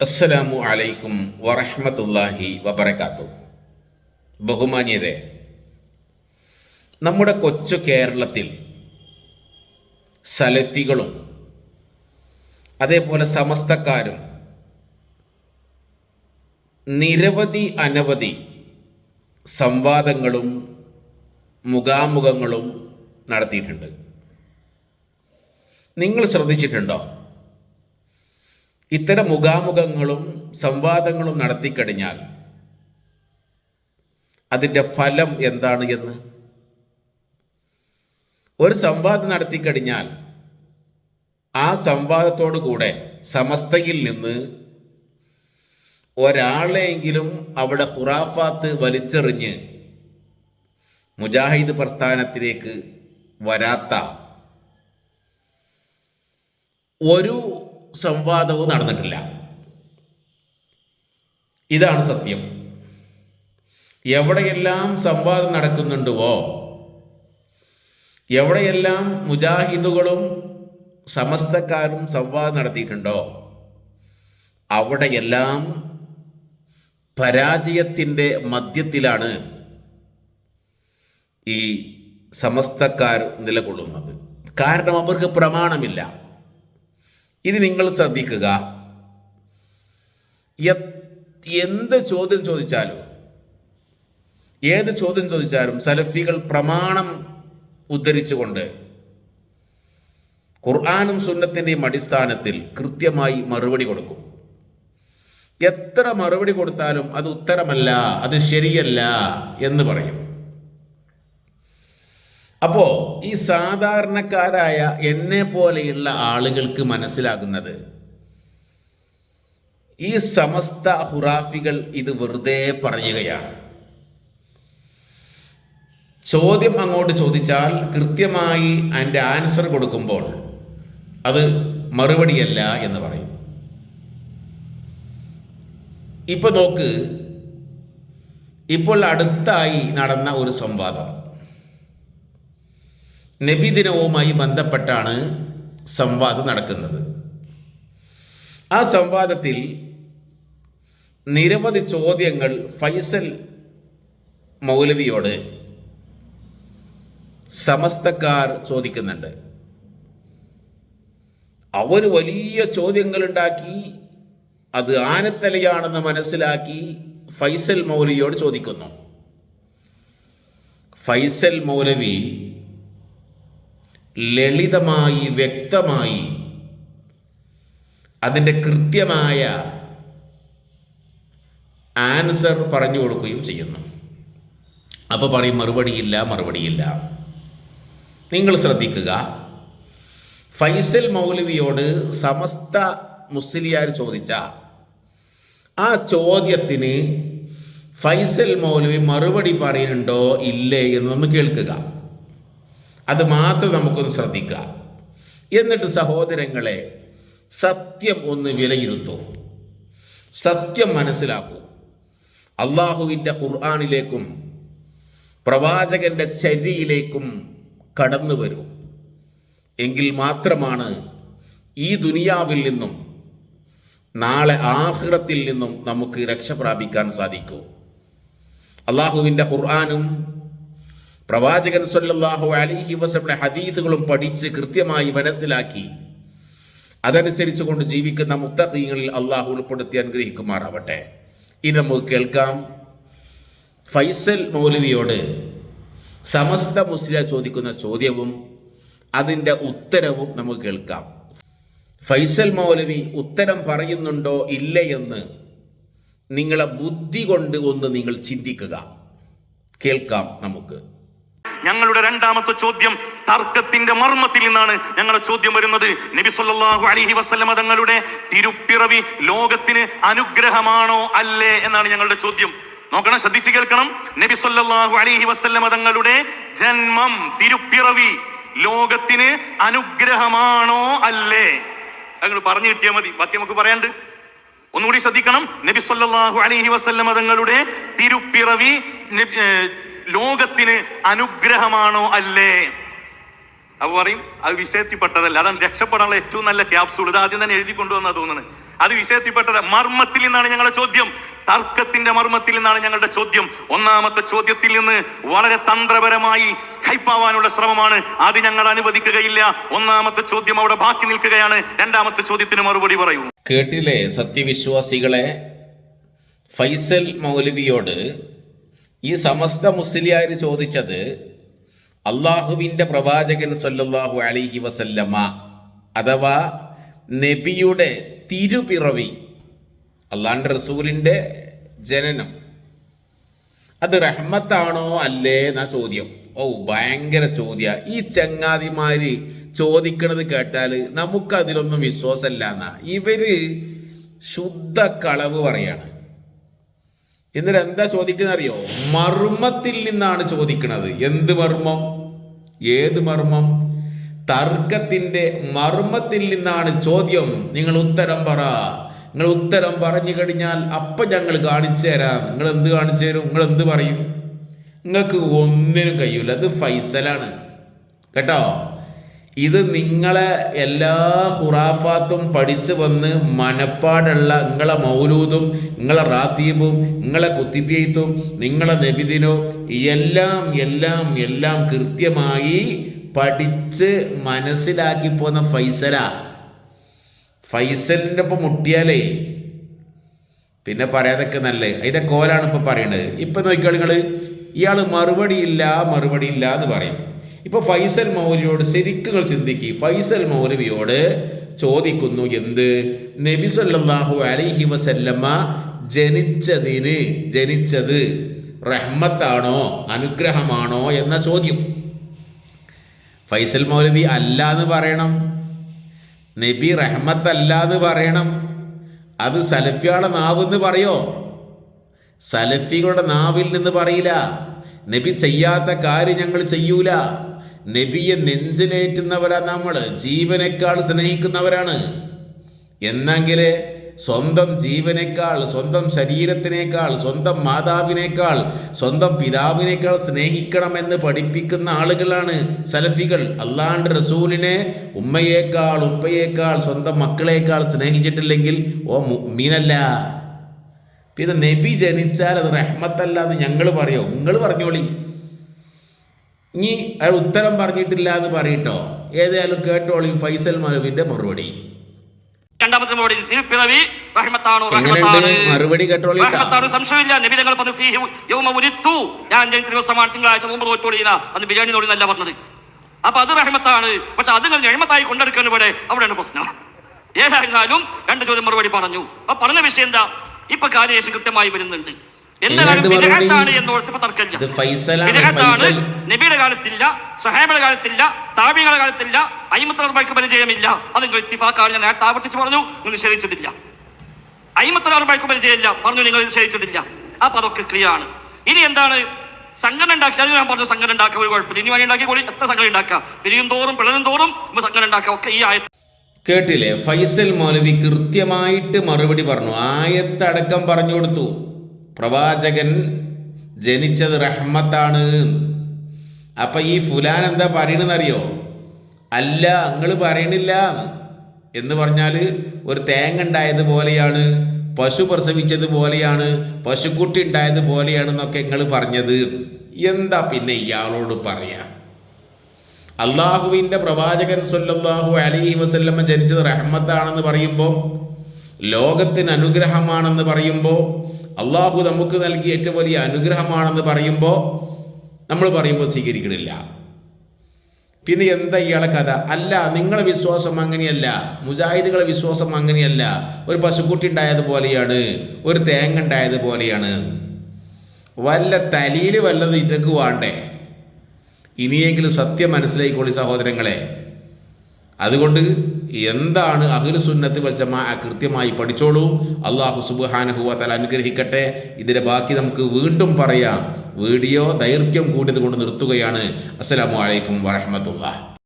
അസ്സലാമു അലൈക്കും വറഹമത്തല്ലാഹി വബർക്കാത്തു ബഹുമാന്യരെ നമ്മുടെ കൊച്ചു കേരളത്തിൽ സലഫികളും അതേപോലെ സമസ്തക്കാരും നിരവധി അനവധി സംവാദങ്ങളും മുഖാമുഖങ്ങളും നടത്തിയിട്ടുണ്ട്. നിങ്ങൾ ശ്രദ്ധിച്ചിട്ടുണ്ടോ? ഇത്തരം മുഖാമുഖങ്ങളും സംവാദങ്ങളും നടത്തിക്കഴിഞ്ഞാൽ അതിന്റെ ഫലം എന്താണ് എന്ന്? ഒരു സംവാദം നടത്തിക്കഴിഞ്ഞാൽ ആ സംവാദത്തോടു കൂടെ സമസ്തയിൽ നിന്ന് ഒരാളെങ്കിലും അവിടെ ഹുറാഫാത്ത് വലിച്ചെറിഞ്ഞ് മുജാഹിദ് പ്രസ്ഥാനത്തിലേക്ക് വരാത്ത ഒരു സംവാദവും നടന്നിട്ടില്ല. ഇതാണ് സത്യം. എവിടെയെല്ലാം സംവാദം നടക്കുന്നുണ്ടോ എവിടെയെല്ലാം മുജാഹിദുകളും സമസ്തക്കാരും സംവാദം നടത്തിയിട്ടുണ്ടോ അവിടെയെല്ലാം പരാജയത്തിന്റെ മധ്യത്തിലാണ് ഈ സമസ്തക്കാർ നിലകൊള്ളുന്നത്. കാരണം അവർക്ക് പ്രമാണമില്ല. ഇനി നിങ്ങൾ ശ്രദ്ധിക്കുക. എന്ത് ചോദ്യം ചോദിച്ചാലും ഏത് ചോദ്യം ചോദിച്ചാലും സലഫികൾ പ്രമാണം ഉദ്ധരിച്ചുകൊണ്ട് ഖുർആാനും സുന്നത്തിന്റെയും അടിസ്ഥാനത്തിൽ കൃത്യമായി മറുപടി കൊടുക്കും. എത്ര മറുപടി കൊടുത്താലും അത് ഉത്തരമല്ല അത് ശരിയല്ല എന്ന് പറയും. അപ്പോ ഈ സാധാരണക്കാരായ എന്നെ പോലെയുള്ള ആളുകൾക്ക് മനസ്സിലാകുന്നത് ഈ സമസ്ത ഹുറാഫികൾ ഇത് വെറുതെ പറയുകയാണ്. ചോദ്യം അങ്ങോട്ട് ചോദിച്ചാൽ കൃത്യമായി അതിന്റെ ആൻസർ കൊടുക്കുമ്പോൾ അത് മറുപടിയല്ല എന്ന് പറയും. ഇപ്പൊ നോക്ക് ഇപ്പോൾ അടുത്തായി നടന്ന ഒരു സംവാദം. നബിദിനവുമായി ബന്ധപ്പെട്ടാണ് സംവാദം നടക്കുന്നത്. ആ സംവാദത്തിൽ നിരവധി ചോദ്യങ്ങൾ ഫൈസൽ മൗലവിയോട് സമസ്തക്കാർ ചോദിക്കുന്നുണ്ട്. അവർ വലിയ ചോദ്യങ്ങളുണ്ടാക്കി അത് ആനത്തലയാണെന്ന് മനസ്സിലാക്കി ഫൈസൽ മൗലവിയോട് ചോദിക്കുന്നു. ഫൈസൽ മൗലവി ലളിതമായി വ്യക്തമായി അതിന്റെ കൃത്യമായ ആൻസർ പറഞ്ഞു കൊടുക്കുകയും ചെയ്യുന്നു. അപ്പോൾ പറയും മറുപടിയില്ല മറുപടിയില്ല. നിങ്ങൾ ശ്രദ്ധിക്കുക. ഫൈസൽ മൗലവിയോട് സമസ്ത മുസ്ലിയാർ ചോദിച്ച ആ ചോദ്യത്തിന് ഫൈസൽ മൗലവി മറുപടി പറയുന്നുണ്ടോ ഇല്ലേ? എന്ന് നമ്മൾ കേൾക്കുക. അത് മാത്രം നമുക്കൊന്ന് ശ്രദ്ധിക്കാം എന്നിട്ട് സഹോദരങ്ങളെ സത്യം ഒന്ന് വിലയിരുത്തൂ. സത്യം മനസ്സിലാക്കൂ. അള്ളാഹുവിന്റെ ഖുർആാനിലേക്കും പ്രവാചകന്റെ ചര്യയിലേക്കും കടന്നു വരൂ. എങ്കിൽ മാത്രമാണ് ഈ ദുനിയാവിൽ നിന്നും നാളെ ആഹ്റത്തിൽ നിന്നും നമുക്ക് രക്ഷ പ്രാപിക്കാൻ സാധിക്കൂ. അള്ളാഹുവിന്റെ ഖുർആാനും പ്രവാചകൻ സൊല്ലാഹു അലിഹി വസമിന്റെ ഹദീസുകളും പഠിച്ച് കൃത്യമായി മനസ്സിലാക്കി. അതനുസരിച്ച് കൊണ്ട് ജീവിക്കുന്ന മുത്തഖീങ്ങളിൽ അള്ളാഹു ഉൾപ്പെടുത്തി അനുഗ്രഹിക്കുമാറാവട്ടെ. ഇനി നമുക്ക് കേൾക്കാം. ഫൈസൽ മൗലവിയോട് സമസ്ത മുസ്ലിം ചോദിക്കുന്ന ചോദ്യവും അതിന്റെ ഉത്തരവും നമുക്ക് കേൾക്കാം. ഫൈസൽ മൗലവി ഉത്തരം പറയുന്നുണ്ടോ ഇല്ലയെന്ന് നിങ്ങളെ ബുദ്ധി കൊണ്ട് ഒന്ന് നിങ്ങൾ ചിന്തിക്കുക. കേൾക്കാം നമുക്ക്. ഞങ്ങളുടെ രണ്ടാമത്തെ ചോദ്യം തർക്കത്തിന്റെ മർമ്മത്തിൽ നിന്നാണ് ഞങ്ങളുടെ ചോദ്യം വരുന്നത്. നബി സല്ലാഹു അലഹി വസല്ലമ തങ്ങളുടെ തിരുപ്പിറവി ലോകത്തിന് അനുഗ്രഹമാണോ അല്ലേ എന്നാണ് ഞങ്ങളുടെ ചോദ്യം. നോക്കണം ശ്രദ്ധിച്ചു കേൾക്കണം. നബി സല്ലാഹു അലഹി വസല്ലമ തങ്ങളുടെ ജന്മം തിരുപ്പിറവി ലോകത്തിന് അനുഗ്രഹമാണോ അല്ലേ? നിങ്ങൾ പറഞ്ഞു കിട്ടിയാൽ മതി. ബാക്കി നമുക്ക് പറയാണ്ട് ഒന്നുകൂടി ശ്രദ്ധിക്കണം. നബി സല്ലല്ലാഹു അലൈഹി വസല്ലമ തങ്ങളുടെ തിരുപ്പിറവി ലോകത്തിന് അനുഗ്രഹമാണോ അല്ലേ? അവ പറയും അത് വിഷയത്തിൽപ്പെട്ടതല്ല അതാണ് രക്ഷപ്പെടാനുള്ള ഏറ്റവും നല്ല ക്യാപ്സൂൾ. ഇത് ആദ്യം തന്നെ എഴുതി കൊണ്ടുവന്നാ തോന്നുന്നത്. അത് വിഷയത്തിൽപ്പെട്ടത് മർമ്മത്തിൽ നിന്നാണ് ഞങ്ങളുടെ ചോദ്യം. തർക്കത്തിന്റെ മർമ്മത്തിൽ നിന്നാണ് ഞങ്ങളുടെ ചോദ്യം. ഒന്നാമത്തെ ചോദ്യത്തിൽ നിന്ന് വളരെ തന്ത്രപരമായി സ്കൈപ്പ് ആവാനുള്ള ശ്രമമാണ്. അത് ഞങ്ങൾ അനുവദിക്കുകയില്ല. ഒന്നാമത്തെ ചോദ്യം അവിടെ ബാക്കി നിൽക്കുകയാണ്. രണ്ടാമത്തെ ചോദ്യത്തിന് മറുപടി പറയൂ. കേട്ടില്ലേ? സത്യവിശ്വാസികളെ ഫൈസൽ മൗലവിയോട് ഈ സമസ്ത മുസ്ലിയാർ ചോദിച്ചത് അള്ളാഹുവിന്റെ പ്രവാചകൻ സല്ലല്ലാഹു അലിഹി വസല്ലമ അഥവാ നബിയുടെ തിരുപിറവി അള്ളാണ്ട് റസൂലിന്റെ ജനനം. അത് റഹ്മത്താണോ അല്ലേ എന്നാ ചോദ്യം. ഓ ഭയങ്കര ചോദ്യ. ഈ ചങ്ങാതിമാര് ചോദിക്കണത് കേട്ടാൽ നമുക്കതിലൊന്നും വിശ്വാസമല്ല എന്നാ ഇവർ ശുദ്ധ കളവ് പറയാണ്. എന്നിട്ട് എന്താ ചോദിക്കുന്ന അറിയോ? മർമ്മത്തിൽ നിന്നാണ് ചോദിക്കുന്നത്. എന്ത് മർമ്മം? ഏത് മർമ്മം? തർക്കത്തിന്റെ മർമ്മത്തിൽ നിന്നാണ് ചോദ്യം. നിങ്ങൾ ഉത്തരം പറ. നിങ്ങൾ ഉത്തരം പറഞ്ഞു കഴിഞ്ഞാൽ അപ്പൊ ഞങ്ങൾ കാണിച്ചു തരാം. നിങ്ങൾ എന്ത് കാണിച്ചു തരും? നിങ്ങൾ എന്ത് പറയും? നിങ്ങൾക്ക് ഒന്നിനും കഴിയൂല. അത് ഫൈസലാണ്. കേട്ടോ? ഇത് നിങ്ങളെ എല്ലാ ഹുറാഫാത്തും പഠിച്ചു വന്ന് മനപ്പാടുള്ള നിങ്ങളെ മൗലൂദും നിങ്ങളെ റാത്തീബും നിങ്ങളെ കുത്തിബീത്തും നിങ്ങളെ നബിദിനും എല്ലാം എല്ലാം എല്ലാം കൃത്യമായി പഠിച്ച് മനസ്സിലാക്കി പോന്ന ഫൈസല. ഫൈസലിന്റെ ഒപ്പം മുട്ടിയാലേ. പിന്നെ പറയാതൊക്കെ നല്ലേ? അതിന്റെ കോലാണ് ഇപ്പോൾ പറയണത്. ഇപ്പം നോക്കിയാൽ നിങ്ങൾ ഇയാൾ മറുപടിയില്ല മറുപടിയില്ല എന്ന് പറയും. ഇപ്പൊ ഫൈസൽ മൗലവിയോട് ശരിക്കും ചിന്തിക്കുക ഫൈസൽ മൗലവിയോട് ചോദിക്കുന്നു എന്ത്? നബി സല്ലല്ലാഹു അലൈഹി വസല്ലമ്മ ജനിച്ചതിന് ജനിച്ചത് റഹ്മത്താണോ അനുഗ്രഹമാണോ എന്ന ചോദ്യം. ഫൈസൽ മൗലവി അല്ല എന്ന് പറയണം. നബി റഹ്മത്തല്ല എന്ന് പറയണം. അത് സലഫിയാളെ നാവ് എന്ന് പറയോ? സലഫികളുടെ നാവിൽ നിന്ന് പറയില്ല. നബി ചെയ്യാത്ത കാര്യം ഞങ്ങൾ ചെയ്യൂല. നബിയെ നെഞ്ചിലേറ്റുന്നവരാ നമ്മൾ ജീവനേക്കാൾ സ്നേഹിക്കുന്നവരാണ്. എന്നെങ്കിൽ സ്വന്തം ജീവനേക്കാൾ സ്വന്തം ശരീരത്തിനേക്കാൾ സ്വന്തം മാതാവിനേക്കാൾ സ്വന്തം പിതാവിനേക്കാൾ സ്നേഹിക്കണമെന്ന് പഠിപ്പിക്കുന്ന ആളുകളാണ് സലഫികൾ. അള്ളാണ്ട് റസൂലിനെ ഉമ്മയേക്കാൾ ഉപ്പയേക്കാൾ സ്വന്തം മക്കളേക്കാൾ സ്നേഹിച്ചിട്ടില്ലെങ്കിൽ ഓ മീനല്ല പിന്നെ നബി ജനിച്ചാൽ അത് റഹ്മത്തല്ല എന്ന് ഞങ്ങൾ പറയോ. നിങ്ങൾ പറഞ്ഞോളി. ഇനി അയാൾ ഉത്തരം പറഞ്ഞിട്ടില്ല എന്ന് പറയട്ടോ. ഏതായാലും കേട്ടോളി ഫൈസൽ മലവിന്റെ മറുപടി. രണ്ടാമത്തെ മറുപടി തിരുപ്പിറവി കേട്ടോളി സംശയമില്ല. നബി തങ്ങൾ പറഞ്ഞു ഫീഹി യൗമ ഉരിത്തു. ഞാൻ ജനിച്ച ദിവസമാണ് തിങ്കളാഴ്ച മുമ്പ് തോറ്റോടിയുന്ന അന്ന് ബിരിയാണി പറഞ്ഞത്. അപ്പൊ അത് റഹ്മത്താണ്. പക്ഷെ അത് നിങ്ങൾ എഴുമത്തായി കൊണ്ടെടുക്കുന്ന ഇവിടെ അവിടെയാണ് പ്രശ്നം. ഏതായിരുന്നാലും രണ്ട് ചോദ്യം മറുപടി പറഞ്ഞു. അപ്പൊ പറഞ്ഞ വിഷയം എന്താ? ഇപ്പൊ കാര്യേശം കൃത്യമായി വരുന്നുണ്ട്. നബിയുടെ കാലത്തില്ല സഹാബയുടെ കാലത്തില്ല താബികളുടെ കാലത്തില്ല അയിമത്തറബൈക്ക് പരിചയമില്ല. അത് നിങ്ങൾ ഇത്തിഫാക്കാണ് ഞാൻ നേരത്തെ ആവർത്തിച്ച് പറഞ്ഞു നിങ്ങൾ നിഷേധിച്ചിട്ടില്ല. അയിമത്തറബൈക്ക് പരിചയമില്ല പറഞ്ഞു നിങ്ങൾ നിഷേധിച്ചിട്ടില്ല. അപ്പൊ അതൊക്കെ ക്രിയാണ് ഇനി എന്താണ്? സംഘടന ഉണ്ടാക്കി അത് ഞാൻ പറഞ്ഞു സംഘടന ഉണ്ടാക്കുക ഒരു കുഴപ്പമില്ല. ഇനി വേണ്ടി ഉണ്ടാക്കി കൂടി എത്ര സംഘടന ഉണ്ടാക്കുക പിരിയും തോറും പിളരും തോറും നമ്മൾ സംഘടന ഉണ്ടാക്കുക ഒക്കെ ഈ ആയത്ത് കേട്ടില്ലേ? ഫൈസൽ മൗലവി കൃത്യമായിട്ട് മറുപടി പറഞ്ഞു. ആയത്തടക്കം പറഞ്ഞു കൊടുത്തു. പ്രവാചകൻ ജനിച്ചത് റഹ്മത്താണ്. അപ്പം ഈ ഫുലാൻ എന്താ പറയണെന്നറിയോ അല്ല നിങ്ങൾ പറയണില്ല എന്ന് പറഞ്ഞാൽ ഒരു തേങ്ങ ഉണ്ടായത് പോലെയാണ് പശു പ്രസവിച്ചത് പോലെയാണ് പശുക്കുട്ടി ഉണ്ടായത് പോലെയാണെന്നൊക്കെ നിങ്ങൾ പറഞ്ഞത്. എന്താ പിന്നെ ഇയാളോട് പറയാ? അള്ളാഹുവിന്റെ പ്രവാചകൻ സല്ലല്ലാഹു അലൈഹി വസല്ലമ്മ ജനിച്ചത് റഹ്മത്താണെന്ന് പറയുമ്പോൾ ലോകത്തിന് അനുഗ്രഹമാണെന്ന് പറയുമ്പോൾ അള്ളാഹു നമുക്ക് നൽകിയ ഏറ്റവും വലിയ അനുഗ്രഹമാണെന്ന് പറയുമ്പോൾ നമ്മൾ പറയുമ്പോൾ സ്വീകരിക്കണില്ല. പിന്നെ എന്താ ഇയാളെ കഥ? അല്ല നിങ്ങളെ വിശ്വാസം അങ്ങനെയല്ല. മുജാഹിദുകളെ വിശ്വാസം അങ്ങനെയല്ല. ഒരു പശുക്കുട്ടി ഉണ്ടായതുപോലെയാണ്. ഒരു തേങ്ങ ഉണ്ടായതുപോലെയാണ്. വല്ല തലയിൽ വല്ലതും ഇതൊക്കെ വേണ്ടേ? ഇനിയെങ്കിലും സത്യം മനസ്സിലായിക്കോളി സഹോദരങ്ങളെ. അതുകൊണ്ട് എന്താണ് അഖിലു സുന്നത്ത് വൽജമാ കൃത്യമായി പഠിച്ചോളൂ? അള്ളാഹു സുബാനഹുവ തല അനുഗ്രഹിക്കട്ടെ. ഇതിന്റെ ബാക്കി നമുക്ക് വീണ്ടും പറയാം. വീഡിയോ ദൈർഘ്യം കൂടിയത് കൊണ്ട് നിർത്തുകയാണ്. അസ്സലാമു അലൈക്കും വറഹമത്തുള്ള